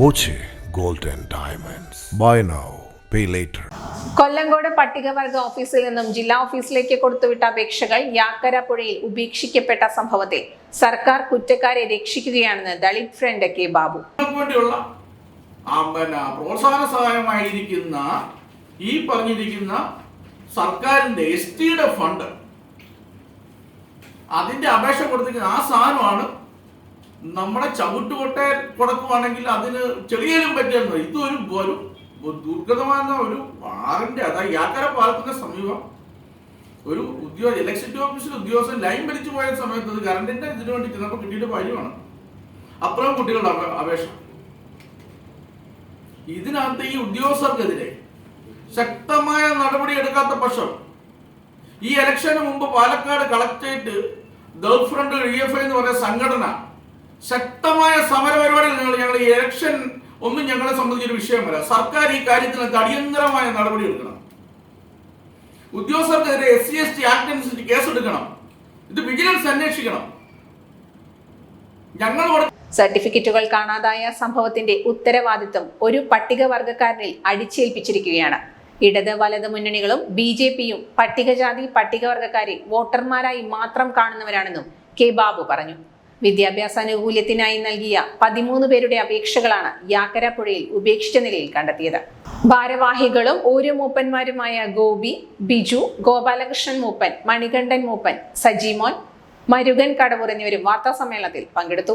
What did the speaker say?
Boche gold diamonds. Buy now pay later. Kollengode പട്ടികവർഗ ഓഫീസിൽ നിന്നും ജില്ലാ ഓഫീസിലേക്ക് കൊടുത്തുവിട്ട അപേക്ഷകൾ യാക്കര പുഴയിൽ ഉപേക്ഷിക്കപ്പെട്ട സംഭവത്തിൽ സർക്കാർ കുറ്റക്കാരെ രക്ഷിക്കുകയാണെന്ന് ദളിത് ഫ്രണ്ട് കെ ബാബു. വേണ്ടിയുള്ള പ്രോത്സാഹന സഹായമായിരിക്കുന്ന ഈ പറഞ്ഞിരിക്കുന്ന സർക്കാരിന്റെ എസ് ടിയുടെ ഫണ്ട്. അതിന്റെ അപേക്ഷ കൊടുത്തിരിക്കുന്ന ആ സാധനമാണ് നമ്മുടെ ചവിട്ടുകൊട്ട കൊടുക്കുവാണെങ്കിൽ അതിന് ചെളിയേലും പറ്റിയായിരുന്നു ഇതൊരു ഒരു ദുർഗതമായ ഒരു ആറിന്റെ അതായത് യാക്കര പാലത്തിന്റെ സമീപം ഒരു ഉദ്യോഗ ഇലക്ഷൻ ഓഫീസിൽ ഉദ്യോഗസ്ഥൻ ലൈൻ വലിച്ചു പോയ സമയത്ത് അത് കറണ്ടിന്റെ ഇതിനു വേണ്ടി ചെന്നപ്പോൾ കിട്ടിയിട്ട് കാര്യമാണ്. അപ്പുറം കുട്ടികളുടെ അപേ- അപേക്ഷ. ഇതിനകത്ത് ഈ ഉദ്യോഗസ്ഥർക്കെതിരെ ശക്തമായ നടപടി എടുക്കാത്ത പക്ഷം ഈ ഇലക്ഷന് മുമ്പ് Palakkad collectorate gulf front E F I എന്ന് പറയുന്ന സംഘടന ശക്തമായ സമരപരിപാടികൾ ഞങ്ങൾ ഞങ്ങൾ ഇലക്ഷൻ ഒന്നും ഞങ്ങളെ സംബന്ധിച്ചൊരു വിഷയമല്ല. സർക്കാർ ഈ കാര്യത്തിന് അടിയന്തരമായ നടപടി എടുക്കണം. ഉദ്യോഗസ്ഥർക്കെതിരെ S C S T act അനുസരിച്ച് കേസെടുക്കണം. ഇത് വിജിലൻസ് അന്വേഷിക്കണം. ഞങ്ങൾ സർട്ടിഫിക്കറ്റുകൾ കാണാതായ സംഭവത്തിന്റെ ഉത്തരവാദിത്വം ഒരു പട്ടികവർഗക്കാരനിൽ അടിച്ചേൽപ്പിച്ചിരിക്കുകയാണ്. ഇടത് വലത് മുന്നണികളും ബി ജെ പിയും പട്ടികജാതി പട്ടികവർഗക്കാരെ വോട്ടർമാരായി മാത്രം കാണുന്നവരാണെന്നും കെ ബാബു പറഞ്ഞു. വിദ്യാഭ്യാസ ആനുകൂല്യത്തിനായി നൽകിയ പതിമൂന്ന് പേരുടെ അപേക്ഷകളാണ് യാക്കര പുഴയിൽ ഉപേക്ഷിച്ച നിലയിൽ കണ്ടെത്തിയത്. ഭാരവാഹികളും ഓരോ മൂപ്പന്മാരുമായ ഗോപി ബിജു ഗോപാലകൃഷ്ണൻ മൂപ്പൻ മണികണ്ഠൻ മൂപ്പൻ സജിമോൻ മരുകൻ കടവൂർ വാർത്താ സമ്മേളനത്തിൽ പങ്കെടുത്തു.